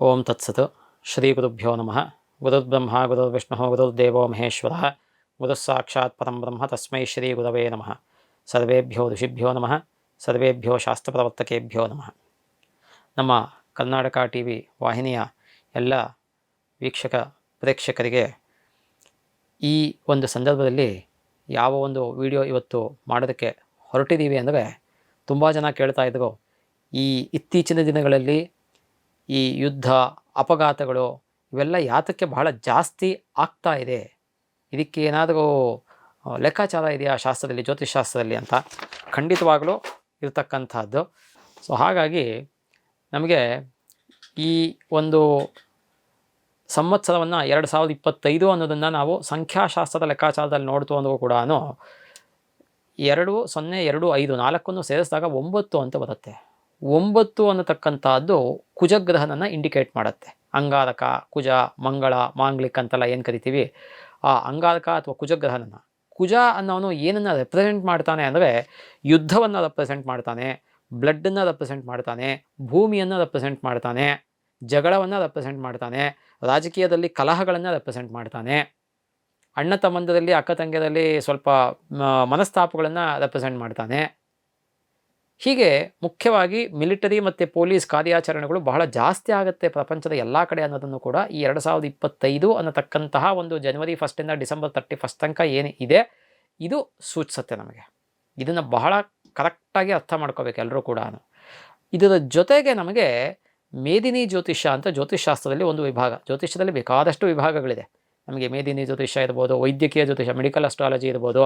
ಓಂ ತತ್ಸತ್. ಶ್ರೀ ಗುರುಭ್ಯೋ ನಮಃ. ಗುರುರ್ಬ್ರಹ್ಮ, ಗುರುರ್ವಿಷ್ಣು, ಗುರುರ್ದೇವೋ ಮಹೇಶ್ವರ. ಗುರುಸ್ಸಾಕ್ಷಾತ್ ಪರಂ ಬ್ರಹ್ಮ ತಸ್ಮೈ ಶ್ರೀ ಗುರವೇ ನಮಃ. ಸರ್ವೇಭ್ಯೋ ಋಷಿಭ್ಯೋ ನಮಃ. ಸರ್ವೇಭ್ಯೋ ಶಾಸ್ತ್ರಪ್ರವರ್ತಕೇಭ್ಯೋ ನಮಃ. ನಮ್ಮ ಕರ್ನಾಟಕ ಟಿ ವಿ ವಾಹಿನಿಯ ಎಲ್ಲ ವೀಕ್ಷಕ ಪ್ರೇಕ್ಷಕರಿಗೆ ಈ ಒಂದು ಸಂದರ್ಭದಲ್ಲಿ ಯಾವ ಒಂದು ವಿಡಿಯೋ ಇವತ್ತು ಮಾಡೋದಕ್ಕೆ ಹೊರಟಿದ್ದೀವಿ ಅಂದರೆ ತುಂಬ ಜನ ಕೇಳ್ತಾ ಇದ್ದರು. ಈ ಇತ್ತೀಚಿನ ದಿನಗಳಲ್ಲಿ ಈ ಯುದ್ಧ, ಅಪಘಾತಗಳು ಇವೆಲ್ಲ ಯಾತಕ್ಕೆ ಬಹಳ ಜಾಸ್ತಿ ಆಗ್ತಾ ಇದೆ? ಇದಕ್ಕೆ ಏನಾದರೂ ಲೆಕ್ಕಾಚಾರ ಇದೆಯಾ ಶಾಸ್ತ್ರದಲ್ಲಿ, ಜ್ಯೋತಿಷ್ ಶಾಸ್ತ್ರದಲ್ಲಿ ಅಂತ? ಖಂಡಿತವಾಗಲೂ ಇರತಕ್ಕಂಥದ್ದು. ಸೊ ಹಾಗಾಗಿ ನಮಗೆ ಈ ಒಂದು ಸಂವತ್ಸರವನ್ನು ಎರಡು ಸಾವಿರದ ಇಪ್ಪತ್ತೈದು ಅನ್ನೋದನ್ನು ನಾವು ಸಂಖ್ಯಾಶಾಸ್ತ್ರದ ಲೆಕ್ಕಾಚಾರದಲ್ಲಿ ನೋಡ್ತು ಅಂದರೂ ಕೂಡ ಎರಡು ಸೊನ್ನೆ ಎರಡು ಐದು ನಾಲ್ಕನ್ನು ಸೇರಿಸಿದಾಗ ಒಂಬತ್ತು ಅಂತ ಬರುತ್ತೆ. ಒಂಬತ್ತು ಅನ್ನತಕ್ಕಂಥದ್ದು ಕುಜಗ್ರಹನನ್ನು ಇಂಡಿಕೇಟ್ ಮಾಡುತ್ತೆ. ಅಂಗಾರಕ, ಕುಜ, ಮಂಗಳ, ಮಾಂಗ್ಲಿಕ್ ಅಂತೆಲ್ಲ ಏನು ಕರಿತೀವಿ? ಆ ಅಂಗಾರಕ ಅಥವಾ ಕುಜಗ್ರಹನನ್ನು. ಕುಜ ಅನ್ನೋನು ಏನನ್ನು ರೆಪ್ರೆಸೆಂಟ್ ಮಾಡ್ತಾನೆ ಅಂದರೆ ಯುದ್ಧವನ್ನು ರೆಪ್ರೆಸೆಂಟ್ ಮಾಡ್ತಾನೆ ಬ್ಲಡ್ಡನ್ನು ರೆಪ್ರೆಸೆಂಟ್ ಮಾಡ್ತಾನೆ, ಭೂಮಿಯನ್ನು ರೆಪ್ರೆಸೆಂಟ್ ಮಾಡ್ತಾನೆ, ಜಗಳವನ್ನು ರೆಪ್ರೆಸೆಂಟ್ ಮಾಡ್ತಾನೆ, ರಾಜಕೀಯದಲ್ಲಿ ಕಲಹಗಳನ್ನು ರೆಪ್ರೆಸೆಂಟ್ ಮಾಡ್ತಾನೆ, ಅಣ್ಣ ತಮ್ಮಂದರಲ್ಲಿ, ಅಕ್ಕ ತಂಗಿಯರಲ್ಲಿ ಸ್ವಲ್ಪ ಮನಸ್ತಾಪಗಳನ್ನು ರೆಪ್ರೆಸೆಂಟ್ ಮಾಡ್ತಾನೆ ಹೀಗೆ ಮುಖ್ಯವಾಗಿ ಮಿಲಿಟರಿ ಮತ್ತು ಪೊಲೀಸ್ ಕಾರ್ಯಾಚರಣೆಗಳು ಬಹಳ ಜಾಸ್ತಿ ಆಗುತ್ತೆ ಪ್ರಪಂಚದ ಎಲ್ಲ ಕಡೆ ಅನ್ನೋದನ್ನು ಕೂಡ ಈ ಎರಡು ಸಾವಿರದ ಇಪ್ಪತ್ತೈದು ಅನ್ನತಕ್ಕಂತಹ ಒಂದು ಜನವರಿ ಫಸ್ಟಿಂದ ಡಿಸೆಂಬರ್ ತರ್ಟಿ ಫಸ್ಟ್ ತನಕ ಏನು ಇದೆ, ಇದು ಸೂಚಿಸುತ್ತೆ ನಮಗೆ. ಇದನ್ನು ಬಹಳ ಕರೆಕ್ಟಾಗಿ ಅರ್ಥ ಮಾಡ್ಕೋಬೇಕು ಎಲ್ಲರೂ ಕೂಡ ಇದರ ಜೊತೆಗೆ ನಮಗೆ ಮೇದಿನಿ ಜ್ಯೋತಿಷ್ಯ ಅಂತ ಜ್ಯೋತಿಷ್ಶಾಸ್ತ್ರದಲ್ಲಿ ಒಂದು ವಿಭಾಗ, ಜ್ಯೋತಿಷ್ಯದಲ್ಲಿ ಬೇಕಾದಷ್ಟು ವಿಭಾಗಗಳಿದೆ. ನಮಗೆ ಮೇದಿನಿ ಜ್ಯೋತಿಷ್ಯ ಇರ್ಬೋದು, ವೈದ್ಯಕೀಯ ಜ್ಯೋತಿಷ್ಯ ಮೆಡಿಕಲ್ ಅಸ್ಟ್ರಾಲಜಿ ಇರ್ಬೋದು,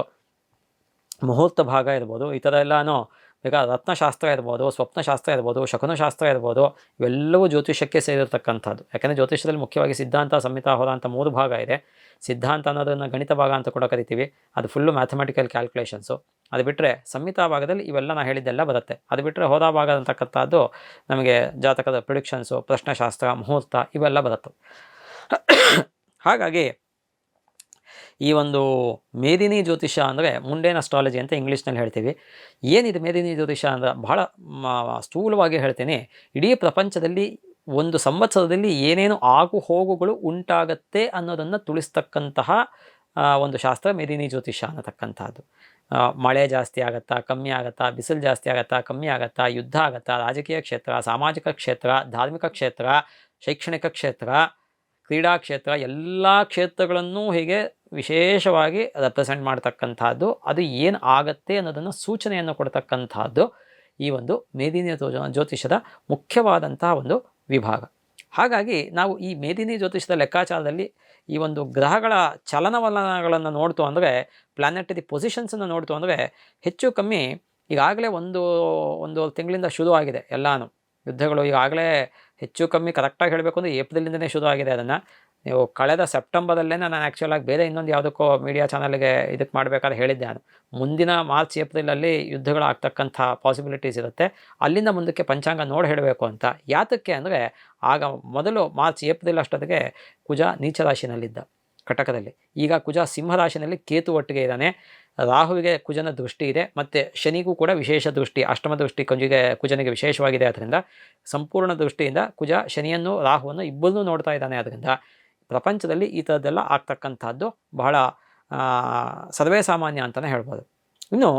ಮುಹೂರ್ತ ಭಾಗ ಇರ್ಬೋದು, ಈ ಥರ ಎಲ್ಲನೂ ಬೇಕಾದ ರತ್ನಶಾಸ್ತ್ರ ಇರ್ಬೋದು, ಸ್ವಪ್ನಶಾಸ್ತ್ರ ಇರ್ಬೋದು, ಶಕುನಶಾಸ್ತ್ರ ಇರ್ಬೋದು, ಇವೆಲ್ಲವೂ ಜ್ಯೋತಿಷಕ್ಕೆ ಸೇರಿರತಕ್ಕಂಥದ್ದು. ಯಾಕೆಂದರೆ ಜ್ಯೋತಿಷದಲ್ಲಿ ಮುಖ್ಯವಾಗಿ ಸಿದ್ಧಾಂತ, ಸಂಹಿತಾ, ಹೋದ ಅಂತ ಮೂರು ಭಾಗ ಇದೆ. ಸಿದ್ಧಾಂತ ಅನ್ನೋದನ್ನು ಗಣಿತ ಭಾಗ ಅಂತ ಕೂಡ ಕರಿತೀವಿ. ಅದು ಫುಲ್ಲು ಮ್ಯಾಥಮೆಟಿಕಲ್ ಕ್ಯಾಲ್ಕುಲೇಷನ್ಸು ಅದು ಬಿಟ್ಟರೆ ಸಂಹಿತಾ ಭಾಗದಲ್ಲಿ ಇವೆಲ್ಲ ನಾನು ಹೇಳಿದ್ದೆಲ್ಲ ಬರುತ್ತೆ. ಅದು ಬಿಟ್ಟರೆ ಹೋದ ಭಾಗ ಅಂತಕ್ಕಂಥದ್ದು ನಮಗೆ ಜಾತಕದ ಪ್ರಿಡಿಕ್ಷನ್ಸು ಪ್ರಶ್ನಶಾಸ್ತ್ರ, ಮುಹೂರ್ತ ಇವೆಲ್ಲ ಬರುತ್ತೆ. ಹಾಗಾಗಿ ಈ ಒಂದು ಮೇದಿನಿ ಜ್ಯೋತಿಷ ಅಂದರೆ ಮುಂಡೇನ್ ಅಸ್ಟ್ರಾಲಜಿ ಅಂತ ಇಂಗ್ಲೀಷ್ನಲ್ಲಿ ಹೇಳ್ತೀವಿ. ಏನಿದೆ ಮೇದಿನಿ ಜ್ಯೋತಿಷ ಅಂದರೆ? ಬಹಳ ಸ್ಥೂಲವಾಗಿ ಹೇಳ್ತೀನಿ. ಇಡೀ ಪ್ರಪಂಚದಲ್ಲಿ ಒಂದು ಸಂವತ್ಸರದಲ್ಲಿ ಏನೇನು ಆಗು ಹೋಗುಗಳು ಉಂಟಾಗತ್ತೆ ಅನ್ನೋದನ್ನು ತುಳಿಸ್ತಕ್ಕಂತಹ ಒಂದು ಶಾಸ್ತ್ರ ಮೇದಿನಿ ಜ್ಯೋತಿಷ ಅನ್ನತಕ್ಕಂಥದ್ದು. ಮಳೆ ಜಾಸ್ತಿ ಆಗತ್ತಾ, ಕಮ್ಮಿ ಆಗತ್ತಾ, ಬಿಸಿಲು ಜಾಸ್ತಿ ಆಗತ್ತಾ, ಕಮ್ಮಿ ಆಗತ್ತಾ, ಯುದ್ಧ ಆಗತ್ತಾ, ರಾಜಕೀಯ ಕ್ಷೇತ್ರ, ಸಾಮಾಜಿಕ ಕ್ಷೇತ್ರ, ಧಾರ್ಮಿಕ ಕ್ಷೇತ್ರ, ಶೈಕ್ಷಣಿಕ ಕ್ಷೇತ್ರ ಕ್ರೀಡಾ ಕ್ಷೇತ್ರ ಎಲ್ಲ ಕ್ಷೇತ್ರಗಳನ್ನೂ ಹೀಗೆ ವಿಶೇಷವಾಗಿ ರೆಪ್ರೆಸೆಂಟ್ ಮಾಡ್ತಕ್ಕಂಥದ್ದು, ಅದು ಏನು ಆಗತ್ತೆ ಅನ್ನೋದನ್ನು ಸೂಚನೆಯನ್ನು ಕೊಡ್ತಕ್ಕಂಥದ್ದು ಈ ಒಂದು ಮೇದಿನಿ ಜ್ಯೋತಿಷದ ಮುಖ್ಯವಾದಂತಹ ಒಂದು ವಿಭಾಗ. ಹಾಗಾಗಿ ನಾವು ಈ ಮೇದಿನಿ ಜ್ಯೋತಿಷದ ಲೆಕ್ಕಾಚಾರದಲ್ಲಿ ಈ ಒಂದು ಗ್ರಹಗಳ ಚಲನವಲನಗಳನ್ನು ನೋಡ್ತು ಅಂದರೆ ಪ್ಲಾನೆಟರಿ ಪೊಸಿಷನ್ಸನ್ನು ನೋಡ್ತು ಅಂದರೆ, ಹೆಚ್ಚು ಕಮ್ಮಿ ಈಗಾಗಲೇ ಒಂದು ಒಂದು ತಿಂಗಳಿಂದ ಶುರುವಾಗಿದೆ ಎಲ್ಲಾನು. ಯುದ್ಧಗಳು ಈಗಾಗಲೇ ಹೆಚ್ಚು ಕಮ್ಮಿ ಕರೆಕ್ಟಾಗಿ ಹೇಳಬೇಕು ಅಂದರೆ ಏಪ್ರಿಲಿಂದನೇ ಶುರು ಆಗಿದೆ ಅದನ್ನು. ನೀವು ಕಳೆದ ಸೆಪ್ಟೆಂಬರಲ್ಲೇ ನಾನು ಆ್ಯಕ್ಚುಲಾಗಿ ಬೇರೆ ಇನ್ನೊಂದು ಯಾವುದಕ್ಕೋ ಮೀಡಿಯಾ ಚಾನಲ್ಗೆ ಇದಕ್ಕೆ ಮಾಡಬೇಕಾದ್ರೆ ಹೇಳಿದ್ದೆ ನಾನು. ಮುಂದಿನ ಮಾರ್ಚ್, ಏಪ್ರಿಲಲ್ಲಿ ಯುದ್ಧಗಳು ಆಗ್ತಕ್ಕಂಥ ಪಾಸಿಬಿಲಿಟೀಸ್ ಇರುತ್ತೆ. ಅಲ್ಲಿಂದ ಮುಂದಕ್ಕೆ ಪಂಚಾಂಗ ನೋಡಿ ಹೇಳಬೇಕು ಅಂತ. ಯಾತಕ್ಕೆ ಅಂದರೆ, ಆಗ ಮೊದಲು ಮಾರ್ಚ್, ಏಪ್ರಿಲ್ ಅಷ್ಟೊತ್ತಿಗೆ ಕುಜ ನೀಚ ರಾಶಿನಲ್ಲಿದ್ದ ಕಟಕದಲ್ಲಿ. ಈಗ ಕುಜ ಸಿಂಹರಾಶಿನಲ್ಲಿ ಕೇತು ಒಟ್ಟಿಗೆ ಇದ್ದಾನೆ. ರಾಹುವಿಗೆ ಕುಜನ ದೃಷ್ಟಿ ಇದೆ, ಮತ್ತು ಶನಿಗೂ ಕೂಡ ವಿಶೇಷ ದೃಷ್ಟಿ, ಅಷ್ಟಮ ದೃಷ್ಟಿ ಕುಂಜಿಗೆ, ಕುಜನಿಗೆ ವಿಶೇಷವಾಗಿದೆ. ಅದರಿಂದ ಸಂಪೂರ್ಣ ದೃಷ್ಟಿಯಿಂದ ಕುಜ, ಶನಿಯನ್ನು, ರಾಹುವನ್ನು ಇಬ್ಬರನ್ನೂ ನೋಡ್ತಾ ಇದ್ದಾನೆ. ಅದರಿಂದ ಪ್ರಪಂಚದಲ್ಲಿ ಈ ಥರದ್ದೆಲ್ಲ ಆಗ್ತಕ್ಕಂಥದ್ದು ಬಹಳ ಸರ್ವೇ ಸಾಮಾನ್ಯ ಅಂತಲೇ ಹೇಳ್ಬೋದು. ಇನ್ನು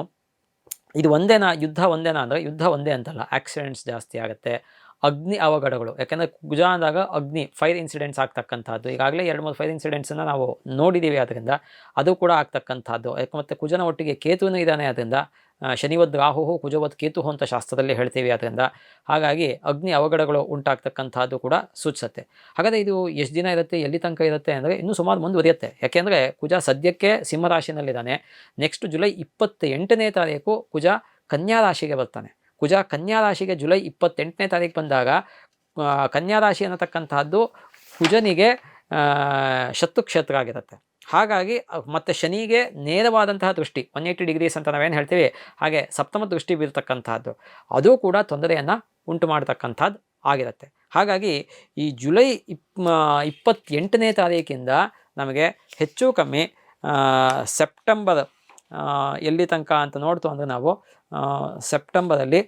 ಇದು ಒಂದೇನಾ, ಯುದ್ಧ ಒಂದೇನಾ ಅಂದರೆ ಯುದ್ಧ ಒಂದೇ ಅಂತಲ್ಲ ಆಕ್ಸಿಡೆಂಟ್ಸ್ ಜಾಸ್ತಿ ಆಗುತ್ತೆ. ಅಗ್ನಿ ಅವಘಡಗಳು. ಯಾಕೆಂದರೆ ಕುಜ ಅಂದಾಗ ಅಗ್ನಿ ಫೈರ್ ಇನ್ಸಿಡೆಂಟ್ಸ್ ಆಗ್ತಕ್ಕಂಥದ್ದು. ಈಗಾಗಲೇ ಎರಡು ಮೂರು ಫೈರ್ ಇನ್ಸಿಡೆಂಟ್ಸನ್ನು ನಾವು ನೋಡಿದ್ದೀವಿ ಅದರಿಂದ ಅದು ಕೂಡ ಆಗ್ತಕ್ಕಂಥದ್ದು. ಯಾಕೆ ಮತ್ತು ಕುಜನ ಒಟ್ಟಿಗೆ ಕೇತುನು ಇದ್ದಾನೆ ಅದರಿಂದ ಆ, ಶನಿವದ್ ರಾಹುಹು ಕುಜವದ್ ಕೇತು ಅಂತ ಶಾಸ್ತ್ರದಲ್ಲಿ ಹೇಳ್ತೀವಿ. ಅದರಿಂದ ಹಾಗಾಗಿ ಅಗ್ನಿ ಅವಘಡಗಳು ಉಂಟಾಗ್ತಕ್ಕಂಥದ್ದು ಕೂಡ ಸೂಚಿಸುತ್ತೆ. ಹಾಗಾದರೆ ಇದು ಎಷ್ಟು ದಿನ ಇರುತ್ತೆ ಎಲ್ಲಿ ತನಕ ಇರುತ್ತೆ ಅಂದರೆ ಇನ್ನೂ ಸುಮಾರು ಮುಂದುವರಿಯುತ್ತೆ. ಯಾಕೆಂದರೆ ಕುಜ ಸದ್ಯಕ್ಕೆ ಸಿಂಹರಾಶಿನಲ್ಲಿದ್ದಾನೆ. ನೆಕ್ಸ್ಟ್ ಜುಲೈ ಇಪ್ಪತ್ತ ಎಂಟನೇ ತಾರೀಕು ಕುಜ ಕನ್ಯಾ ರಾಶಿಗೆ ಬರ್ತಾನೆ. ಕುಜ ಕನ್ಯಾ ರಾಶಿಗೆ ಜುಲೈ ಇಪ್ಪತ್ತೆಂಟನೇ ತಾರೀಕು ಬಂದಾಗ ಕನ್ಯಾ ರಾಶಿ ಅನ್ನತಕ್ಕಂತಹದ್ದು ಕುಜನಿಗೆ ಶತ್ರು ಕ್ಷೇತ್ರ ಆಗಿರುತ್ತೆ. ಹಾಗಾಗಿ, ಮತ್ತು ಶನಿಗೆ ನೇರವಾದಂತಹ ದೃಷ್ಟಿ, ಒನ್ ಏಯ್ಟಿ ಡಿಗ್ರೀಸ್ ಅಂತ ನಾವೇನು ಹೇಳ್ತೀವಿ, ಹಾಗೆ ಸಪ್ತಮ ದೃಷ್ಟಿ ಬೀರ್ತಕ್ಕಂಥದ್ದು ಅದು ಕೂಡ ತೊಂದರೆಯನ್ನು ಉಂಟು ಮಾಡತಕ್ಕಂಥದ್ದು ಆಗಿರುತ್ತೆ. ಹಾಗಾಗಿ, ಈ ಜುಲೈ ಇಪ್ ಇಪ್ಪತ್ತೆಂಟನೇ ತಾರೀಕಿಂದ ನಮಗೆ ಹೆಚ್ಚು ಕಮ್ಮಿ ಸೆಪ್ಟೆಂಬರ್ ಎಲ್ಲಿ ತನಕ ಅಂತ ನೋಡ್ತು ಅಂದರೆ ನಾವು ಸೆಪ್ಟೆಂಬರಲ್ಲಿ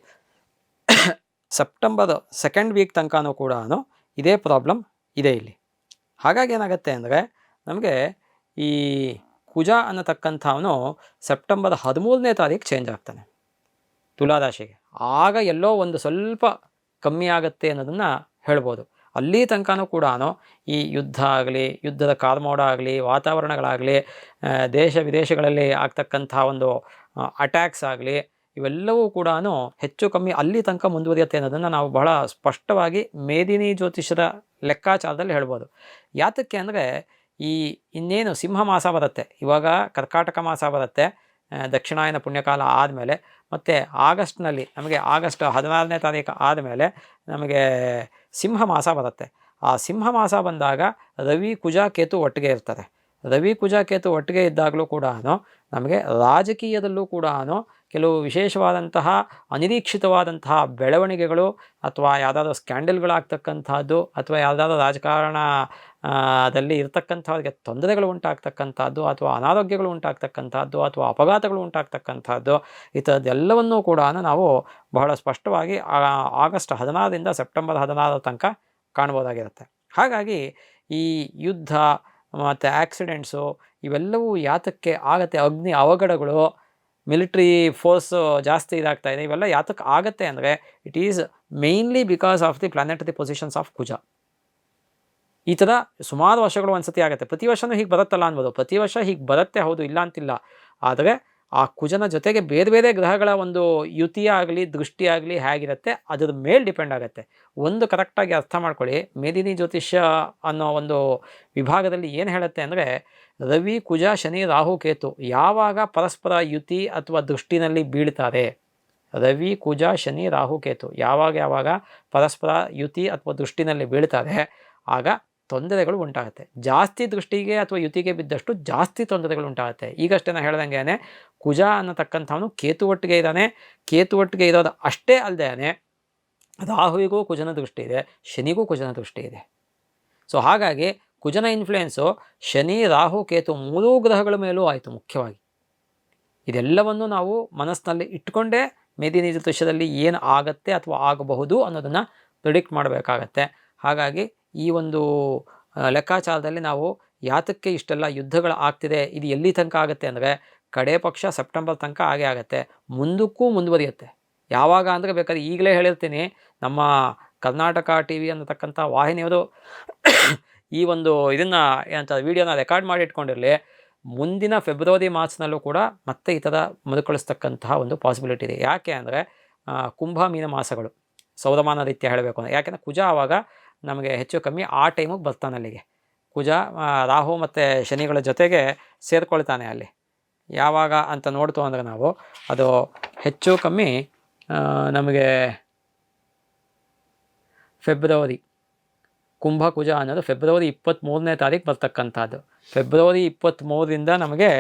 ಸೆಪ್ಟೆಂಬರ್ ಸೆಕೆಂಡ್ ವೀಕ್ ತನಕನೂ ಕೂಡ ಇದೇ ಪ್ರಾಬ್ಲಮ್ ಇದೆ ಇಲ್ಲಿ. ಹಾಗಾಗಿ ಏನಾಗುತ್ತೆ ಅಂದರೆ ನಮಗೆ ಈ ಕುಜ ಅನ್ನತಕ್ಕಂಥವನು ಸೆಪ್ಟೆಂಬರ್ ಹದಿಮೂರನೇ ತಾರೀಕು ಚೇಂಜ್ ಆಗ್ತಾನೆ. ತುಲಾರಾಶಿಗೆ. ಆಗ ಎಲ್ಲೋ ಒಂದು ಸ್ವಲ್ಪ ಕಮ್ಮಿ ಆಗುತ್ತೆ ಅನ್ನೋದನ್ನು ಹೇಳ್ಬೋದು. ಅಲ್ಲಿ ತನಕನೂ ಕೂಡ ಈ ಯುದ್ಧ ಆಗಲಿ, ಯುದ್ಧದ ಕಾರ್ಮೋಡ ಆಗಲಿ, ವಾತಾವರಣಗಳಾಗಲಿ ದೇಶ ವಿದೇಶಗಳಲ್ಲಿ ಆಗ್ತಕ್ಕಂಥ ಒಂದು ಅಟ್ಯಾಕ್ಸ್ ಆಗಲಿ ಇವೆಲ್ಲವೂ ಕೂಡ ಹೆಚ್ಚು ಕಮ್ಮಿ ಅಲ್ಲಿ ತನಕ ಮುಂದುವರಿಯುತ್ತೆ ಅನ್ನೋದನ್ನು ನಾವು ಬಹಳ ಸ್ಪಷ್ಟವಾಗಿ ಮೇದಿನಿ ಜ್ಯೋತಿಷ್ಯರ ಲೆಕ್ಕಾಚಾರದಲ್ಲಿ ಹೇಳ್ಬೋದು. ಯಾತಕ್ಕೆ ಅಂದರೆ ಈ ಇನ್ನೇನು ಸಿಂಹ ಮಾಸ ಬರುತ್ತೆ. ಇವಾಗ ಕರ್ಕಾಟಕ ಮಾಸ ಬರುತ್ತೆ. ದಕ್ಷಿಣಾಯನ ಪುಣ್ಯಕಾಲ ಆದಮೇಲೆ ಮತ್ತು ಆಗಸ್ಟ್ನಲ್ಲಿ ನಮಗೆ ಆಗಸ್ಟ್ ಹದಿನಾರನೇ ತಾರೀಕು ಆದಮೇಲೆ ನಮಗೆ ಸಿಂಹ ಮಾಸ ಬರುತ್ತೆ. ಆ ಸಿಂಹ ಮಾಸ ಬಂದಾಗ ರವಿ, ಕುಜ, ಕೇತು ಒಟ್ಟಿಗೆ ಇರ್ತಾರೆ. ರವಿ, ಕುಜ, ಕೇತು ಒಟ್ಟಿಗೆ ಇದ್ದಾಗಲೂ ಕೂಡ ನಮಗೆ ರಾಜಕೀಯದಲ್ಲೂ ಕೂಡ ಕೆಲವು ವಿಶೇಷವಾದಂತಹ, ಅನಿರೀಕ್ಷಿತವಾದಂತಹ ಬೆಳವಣಿಗೆಗಳು ಅಥವಾ ಯಾವುದಾದ್ರೂ ಸ್ಕ್ಯಾಂಡಲ್ಗಳಾಗ್ತಕ್ಕಂಥದ್ದು ಅಥವಾ ಯಾವುದಾದ್ರೂ ರಾಜಕಾರಣ ದಲ್ಲಿ ಇರ್ತಕ್ಕಂಥವ್ರಿಗೆ ತೊಂದರೆಗಳು ಉಂಟಾಗ್ತಕ್ಕಂಥದ್ದು ಅಥವಾ ಅನಾರೋಗ್ಯಗಳು ಉಂಟಾಗ್ತಕ್ಕಂಥದ್ದು ಅಥವಾ ಅಪಘಾತಗಳು ಉಂಟಾಗ್ತಕ್ಕಂಥದ್ದು, ಈ ಥರದ್ದೆಲ್ಲವನ್ನೂ ಕೂಡ ನಾವು ಬಹಳ ಸ್ಪಷ್ಟವಾಗಿ ಆಗಸ್ಟ್ ಹದಿನಾರರಿಂದ ಸೆಪ್ಟೆಂಬರ್ ಹದಿನಾರರ ತನಕ ಕಾಣ್ಬೋದಾಗಿರುತ್ತೆ ಹಾಗಾಗಿ ಈ ಯುದ್ಧ ಮತ್ತು ಆಕ್ಸಿಡೆಂಟ್ಸು ಇವೆಲ್ಲವೂ ಯಾತಕ್ಕೆ ಆಗತ್ತೆ, ಅಗ್ನಿ ಅವಘಡಗಳು ಮಿಲಿಟ್ರಿ ಫೋರ್ಸ್ ಜಾಸ್ತಿ ಇದಾಗ್ತಾ ಇದೆ, ಇವೆಲ್ಲ ಯಾತಕ್ಕೆ ಆಗುತ್ತೆ ಅಂದರೆ it is mainly because of the planet the positions of Kuja ಈ ಥರ ಸುಮಾರು ವರ್ಷಗಳು ಒಂದ್ಸತಿ ಆಗುತ್ತೆ. ಪ್ರತಿ ವರ್ಷನೂ ಹೀಗೆ ಬರುತ್ತಲ್ಲ ಅನ್ಬೋದು. ಪ್ರತಿ ವರ್ಷ ಹೀಗೆ ಬರುತ್ತೆ, ಹೌದು, ಇಲ್ಲ ಅಂತಿಲ್ಲ. ಆದರೆ ಆ ಕುಜನ ಜೊತೆಗೆ ಬೇರೆ ಬೇರೆ ಗ್ರಹಗಳ ಒಂದು ಯುತಿ ಆಗಲಿ ದೃಷ್ಟಿ ಆಗಲಿ ಹೇಗಿರುತ್ತೆ, ಅದ್ರ ಮೇಲೆ ಡಿಪೆಂಡ್ ಆಗುತ್ತೆ. ಒಂದು ಕರೆಕ್ಟಾಗಿ ಅರ್ಥ ಮಾಡ್ಕೊಳ್ಳಿ. ಮೇದಿನಿ ಜ್ಯೋತಿಷ್ಯ ಅನ್ನೋ ಒಂದು ವಿಭಾಗದಲ್ಲಿ ಏನು ಹೇಳುತ್ತೆ ಅಂದರೆ ರವಿ, ಕುಜ, ಶನಿ, ರಾಹು, ಕೇತು ಯಾವಾಗ ಪರಸ್ಪರ ಯುತಿ ಅಥವಾ ದೃಷ್ಟಿನಲ್ಲಿ ಬೀಳ್ತಾರೆ? ರವಿ, ಕುಜ, ಶನಿ, ರಾಹು, ಕೇತು ಯಾವಾಗ ಯಾವಾಗ ಪರಸ್ಪರ ಯುತಿ ಅಥವಾ ದೃಷ್ಟಿನಲ್ಲಿ ಬೀಳ್ತಾರೆ? ಆಗ ತೊಂದರೆಗಳು ಉಂಟಾಗುತ್ತೆ. ಜಾಸ್ತಿ ದೃಷ್ಟಿಗೆ ಅಥವಾ ಯುತಿಗೆ ಬಿದ್ದಷ್ಟು ಜಾಸ್ತಿ ತೊಂದರೆಗಳು ಉಂಟಾಗುತ್ತೆ. ಈಗಷ್ಟೇ ನಾನು ಹೇಳ್ದಂಗೆ ಕುಜ ಅನ್ನತಕ್ಕಂಥವನು ಕೇತು ಒಟ್ಟಿಗೆ ಇದ್ದಾನೆ. ಕೇತು ಒಟ್ಟಿಗೆ ಇರೋದು ಅಷ್ಟೇ ಅಲ್ಲದೆ ರಾಹುವಿಗೂ ಕುಜನ ದೃಷ್ಟಿ ಇದೆ, ಶನಿಗೂ ಕುಜನ ದೃಷ್ಟಿ ಇದೆ. ಸೊ ಹಾಗಾಗಿ ಕುಜನ ಇನ್ಫ್ಲುಯೆನ್ಸು ಶನಿ, ರಾಹು, ಕೇತು ಮೂರೂ ಗ್ರಹಗಳ ಮೇಲೂ ಆಯಿತು ಮುಖ್ಯವಾಗಿ. ಇದೆಲ್ಲವನ್ನು ನಾವು ಮನಸ್ಸಿನಲ್ಲಿ ಇಟ್ಕೊಂಡೇ ಮೇದಿನಿ ಜ್ಯೋತಿಷ್ಯದಲ್ಲಿ ಏನು ಆಗತ್ತೆ ಅಥವಾ ಆಗಬಹುದು ಅನ್ನೋದನ್ನು ಪ್ರಿಡಿಕ್ಟ್ ಮಾಡಬೇಕಾಗತ್ತೆ. ಹಾಗಾಗಿ ಈ ಒಂದು ಲೆಕ್ಕಾಚಾರದಲ್ಲಿ ನಾವು ಯಾತಕ್ಕೆ ಇಷ್ಟೆಲ್ಲ ಯುದ್ಧಗಳು ಆಗ್ತಿದೆ, ಇದು ಎಲ್ಲಿ ತನಕ ಆಗುತ್ತೆ ಅಂದರೆ ಕಡೆ ಪಕ್ಷ ಸೆಪ್ಟೆಂಬರ್ ತನಕ ಆಗೇ ಆಗುತ್ತೆ. ಮುಂದಕ್ಕೂ ಮುಂದುವರಿಯುತ್ತೆ. ಯಾವಾಗ ಅಂದರೆ ಬೇಕಾದ್ರೆ ಈಗಲೇ ಹೇಳಿರ್ತೀನಿ, ನಮ್ಮ ಕರ್ನಾಟಕ ಟಿ ವಿ ಅನ್ನತಕ್ಕಂಥ ವಾಹಿನಿಯವರು ಈ ಒಂದು ಇದನ್ನು ಏನಂತ ವೀಡಿಯೋನ ರೆಕಾರ್ಡ್ ಮಾಡಿ ಇಟ್ಕೊಂಡಿರಲಿ, ಮುಂದಿನ ಫೆಬ್ರವರಿ ಮಾರ್ಚ್ನಲ್ಲೂ ಕೂಡ ಮತ್ತೆ ಈ ಥರ ಮರುಕಳಿಸ್ತಕ್ಕಂತಹ ಒಂದು ಪಾಸಿಬಿಲಿಟಿ ಇದೆ. ಯಾಕೆ ಅಂದರೆ ಕುಂಭ ಮೀನ ಮಾಸಗಳು, ಸೌರಮಾನ ರೀತಿಯ ಹೇಳಬೇಕು ಅಂದರೆ. ಯಾಕೆಂದರೆ ಕುಜ ಆವಾಗ ನಮಗೆ ಹೆಚ್ಚು ಕಮ್ಮಿ ಆ ಟೈಮಿಗೆ ಬರ್ತಾನೆ ಅಲ್ಲಿಗೆ. ಕುಜ ರಾಹು ಮತ್ತು ಶನಿಗಳ ಜೊತೆಗೆ ಸೇರಿಕೊಳ್ತಾನೆ ಅಲ್ಲಿ. ಯಾವಾಗ ಅಂತ ನೋಡ್ತು ಅಂದರೆ ನಾವು ಅದು ಹೆಚ್ಚು ಕಮ್ಮಿ ನಮಗೆ ಫೆಬ್ರವರಿ ಕುಂಭ ಕುಜ ಅನ್ನೋದು ಫೆಬ್ರವರಿ ಇಪ್ಪತ್ತ್ಮೂರನೇ ತಾರೀಕು ಬರ್ತಕ್ಕಂಥದ್ದು. ಫೆಬ್ರವರಿ ಇಪ್ಪತ್ತ್ಮೂರರಿಂದ ನಮಗೆ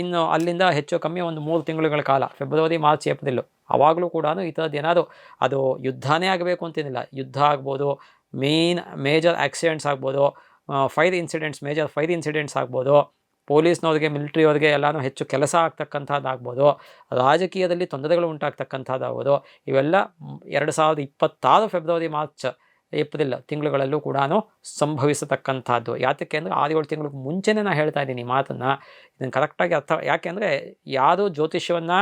ಇನ್ನು ಅಲ್ಲಿಂದ ಹೆಚ್ಚು ಕಮ್ಮಿ ಒಂದು ಮೂರು ತಿಂಗಳುಗಳ ಕಾಲ, ಫೆಬ್ರವರಿ, ಮಾರ್ಚ್ ಏಪ್ರಿಲ್ಲು ಆವಾಗಲೂ ಕೂಡ ಈ ಥರದ್ದು ಏನಾದರೂ, ಅದು ಯುದ್ಧನೇ ಆಗಬೇಕು ಅಂತೇನಿಲ್ಲ ಯುದ್ಧ ಆಗ್ಬೋದು ಮೇನ್ ಮೇಜರ್ ಆಕ್ಸಿಡೆಂಟ್ಸ್ ಆಗ್ಬೋದು fire incidents major fire incidents ಆಗ್ಬೋದು, ಪೊಲೀಸ್ನವ್ರಿಗೆ, ಮಿಲಿಟ್ರಿಯವ್ರಿಗೆ ಎಲ್ಲಾನು ಹೆಚ್ಚು ಕೆಲಸ ಆಗ್ತಕ್ಕಂಥದ್ದಾಗ್ಬೋದು, ರಾಜಕೀಯದಲ್ಲಿ ತೊಂದರೆಗಳು ಉಂಟಾಗ್ತಕ್ಕಂಥದ್ದಾಗ್ಬೋದು, ಇವೆಲ್ಲ ಎರಡು ಸಾವಿರದ ಇಪ್ಪತ್ತಾರು ಫೆಬ್ರವರಿ, ಮಾರ್ಚ್ ಏಪ್ರಿಲ್ ತಿಂಗಳುಗಳಲ್ಲೂ ಕೂಡ ಸಂಭವಿಸತಕ್ಕಂಥದ್ದು. ಯಾತಕ್ಕೆ ಅಂದರೆ ಆರು ಏಳು ತಿಂಗಳಿಗೆ ಮುಂಚೆನೇ ನಾನು ಹೇಳ್ತಾ ಇದ್ದೀನಿ ಮಾತನ್ನು. ಇದನ್ನು ಕರೆಕ್ಟಾಗಿ ಅರ್ಥ ಯಾಕೆಂದರೆ ಯಾರು ಜ್ಯೋತಿಷ್ಯವನ್ನು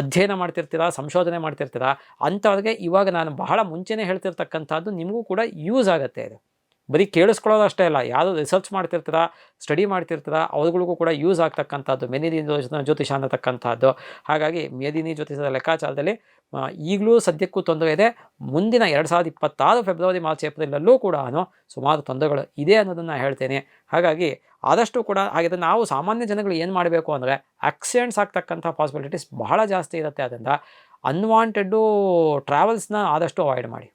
ಅಧ್ಯಯನ ಮಾಡ್ತಿರ್ತೀರಾ, ಸಂಶೋಧನೆ ಮಾಡ್ತಿರ್ತೀರಾ, ಅಂಥವ್ರಿಗೆ ಇವಾಗ ನಾನು ಬಹಳ ಮುಂಚೆನೇ ಹೇಳ್ತಿರ್ತಕ್ಕಂಥದ್ದು ನಿಮಗೂ ಕೂಡ ಯೂಸ್ ಆಗುತ್ತೆ ಇದು. ಬರೀ ಕೇಳಿಸ್ಕೊಳ್ಳೋದು ಅಷ್ಟೇ ಅಲ್ಲ, ಯಾವುದು ರಿಸರ್ಚ್ ಮಾಡ್ತಿರ್ತೀರ ಸ್ಟಡಿ ಮಾಡ್ತಿರ್ತೀರ, ಅವ್ರುಗಳಿಗೂ ಕೂಡ ಯೂಸ್ ಆಗ್ತಕ್ಕಂಥದ್ದು, ಮೇದಿನಿ ಜ್ಯೋತಿಷ ಅನ್ನತಕ್ಕಂಥದ್ದು. ಹಾಗಾಗಿ ಮೇದಿನಿ ಜ್ಯೋತಿಷದ ಲೆಕ್ಕಾಚಾರದಲ್ಲಿ ಈಗಲೂ ಸದ್ಯಕ್ಕೂ ತೊಂದರೆ ಇದೆ. ಮುಂದಿನ ಎರಡು ಸಾವಿರದ ಇಪ್ಪತ್ತಾರು ಫೆಬ್ರವರಿ ಮಾರ್ಚ್ ಏಪ್ರಿಲಲ್ಲೂ ಕೂಡ ಸುಮಾರು ತೊಂದರೆಗಳು ಇದೆ ಅನ್ನೋದನ್ನು ಹೇಳ್ತೇನೆ. ಹಾಗಾಗಿ ಆದಷ್ಟು ಕೂಡ ಹಾಗಿದ್ರೆ ನಾವು ಸಾಮಾನ್ಯ ಜನಗಳು ಏನು ಮಾಡಬೇಕು ಅಂದರೆ ಆಕ್ಸಿಡೆಂಟ್ಸ್ ಆಗ್ತಕ್ಕಂಥ ಪಾಸಿಬಿಲಿಟೀಸ್ ಬಹಳ ಜಾಸ್ತಿ ಇರುತ್ತೆ. ಅದರಿಂದ ಅನ್ವಾಂಟೆಡ್ಡು ಟ್ರಾವೆಲ್ಸ್ನ ಆದಷ್ಟು ಅವಾಯ್ಡ್ ಮಾಡಿ.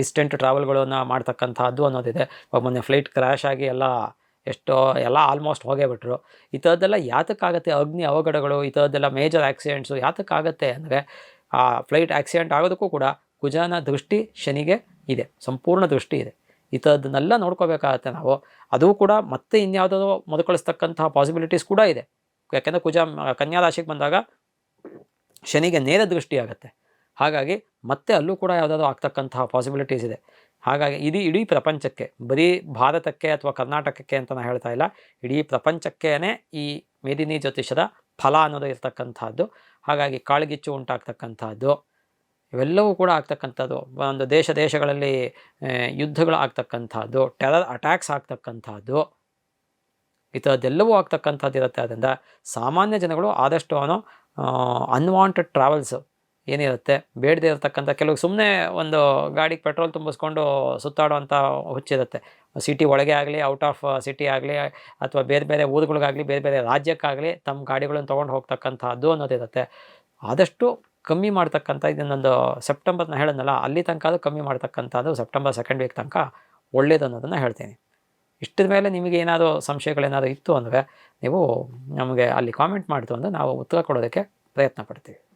ಡಿಸ್ಟೆಂಟ್ ಟ್ರಾವೆಲ್ಗಳನ್ನು ಮಾಡ್ತಕ್ಕಂಥದ್ದು ಅನ್ನೋದಿದೆ. ಇವಾಗ ಮೊನ್ನೆ ಫ್ಲೈಟ್ ಕ್ರ್ಯಾಶ್ ಆಗಿ ಎಲ್ಲ ಎಷ್ಟೋ, ಎಲ್ಲ ಆಲ್ಮೋಸ್ಟ್ ಹೋಗೇ ಬಿಟ್ರು. ಈ ಥರದ್ದೆಲ್ಲ ಯಾತಕ್ಕಾಗತ್ತೆ? ಅಗ್ನಿ ಅವಘಡಗಳು ಈ ಥರದ್ದೆಲ್ಲ ಮೇಜರ್ ಆ್ಯಕ್ಸಿಡೆಂಟ್ಸು ಯಾತಕ್ಕಾಗತ್ತೆ ಅಂದರೆ, ಆ ಫ್ಲೈಟ್ ಆ್ಯಕ್ಸಿಡೆಂಟ್ ಆಗೋದಕ್ಕೂ ಕೂಡ ಕುಜಾನ ದೃಷ್ಟಿ ಶನಿಗೆ ಇದೆ. ಸಂಪೂರ್ಣ ದೃಷ್ಟಿ ಇದೆ. ಈ ಥರದ್ದನ್ನೆಲ್ಲ ನೋಡ್ಕೋಬೇಕಾಗತ್ತೆ ನಾವು. ಅದು ಕೂಡ ಮತ್ತೆ ಇನ್ಯಾವುದೋ ಮರುಕಳಿಸ್ತಕ್ಕಂತಹ ಪಾಸಿಬಿಲಿಟೀಸ್ ಕೂಡ ಇದೆ. ಯಾಕೆಂದರೆ ಕುಜ ಕನ್ಯಾ ರಾಶಿಗೆ ಬಂದಾಗ ಶನಿಗೆ ನೇರ ದೃಷ್ಟಿ ಆಗುತ್ತೆ. ಹಾಗಾಗಿ ಮತ್ತೆ ಅಲ್ಲೂ ಕೂಡ ಯಾವುದಾದ್ರು ಆಗ್ತಕ್ಕಂತಹ ಪಾಸಿಬಿಲಿಟೀಸ್ ಇದೆ. ಹಾಗಾಗಿ ಇಡೀ ಇಡೀ ಪ್ರಪಂಚಕ್ಕೆ, ಬರೀ ಭಾರತಕ್ಕೆ ಅಥವಾ ಕರ್ನಾಟಕಕ್ಕೆ ಅಂತ ನಾನು ಹೇಳ್ತಾ ಇಲ್ಲ, ಇಡೀ ಪ್ರಪಂಚಕ್ಕೇ ಈ ಮೇದಿನಿ ಜ್ಯೋತಿಷದ ಫಲ ಅನ್ನೋದು ಇರ್ತಕ್ಕಂಥದ್ದು. ಹಾಗಾಗಿ ಕಾಳ್ಗಿಚ್ಚು ಉಂಟಾಗ್ತಕ್ಕಂಥದ್ದು, ಇವೆಲ್ಲವೂ ಕೂಡ ಆಗ್ತಕ್ಕಂಥದ್ದು. ಒಂದು ದೇಶ ದೇಶಗಳಲ್ಲಿ ಯುದ್ಧಗಳು ಆಗ್ತಕ್ಕಂಥದ್ದು ಟೆರರ್ ಅಟ್ಯಾಕ್ಸ್ ಆಗ್ತಕ್ಕಂಥದ್ದು. ಈ ಥರದ್ದೆಲ್ಲವೂ ಆಗ್ತಕ್ಕಂಥದ್ದು ಇರುತ್ತೆ ಅದರಿಂದ ಸಾಮಾನ್ಯ ಜನಗಳು ಆದಷ್ಟು ಅನ್ವಾಂಟೆಡ್ ಟ್ರಾವೆಲ್ಸ್ ಏನಿರುತ್ತೆ? ಬೇಡದೇ ಇರತಕ್ಕಂಥ ಕೆಲವು ಸುಮ್ಮನೆ ಒಂದು ಗಾಡಿಗೆ ಪೆಟ್ರೋಲ್ ತುಂಬಿಸ್ಕೊಂಡು ಸುತ್ತಾಡುವಂಥ ಹುಚ್ಚಿರುತ್ತೆ. ಸಿಟಿ ಒಳಗೆ ಆಗಲಿ, ಔಟ್ ಆಫ್ ಸಿಟಿ ಆಗಲಿ, ಅಥವಾ ಬೇರೆ ಬೇರೆ ಊರುಗಳಿಗಾಗಲಿ, ಬೇರೆ ಬೇರೆ ರಾಜ್ಯಕ್ಕಾಗಲಿ ತಮ್ಮ ಗಾಡಿಗಳನ್ನು ತೊಗೊಂಡು ಹೋಗ್ತಕ್ಕಂಥದ್ದು ಅನ್ನೋದಿರುತ್ತೆ ಆದಷ್ಟು ಕಮ್ಮಿ ಮಾಡ್ತಕ್ಕಂಥ ಇದನ್ನೊಂದು ಸೆಪ್ಟೆಂಬರ್ ನಾನು ಅಲ್ಲಿ ತನಕ ಅದು ಕಮ್ಮಿ ಮಾಡ್ತಕ್ಕಂಥದ್ದು ಸೆಪ್ಟೆಂಬರ್ ಸೆಕೆಂಡ್ ವೀಕ್ ತನಕ ಒಳ್ಳೇದು ಅನ್ನೋದನ್ನು ಹೇಳ್ತೀನಿ. ಇಷ್ಟದ ಮೇಲೆ ನಿಮಗೆ ಏನಾದರೂ ಸಂಶಯಗಳೇನಾದರೂ ಇತ್ತು ಅಂದರೆ ನೀವು ನಮಗೆ ಅಲ್ಲಿ ಕಾಮೆಂಟ್ ಮಾಡ್ತು ಅಂದರೆ ನಾವು ಉತ್ತರ ಕೊಡೋದಕ್ಕೆ ಪ್ರಯತ್ನ ಪಡ್ತೀವಿ.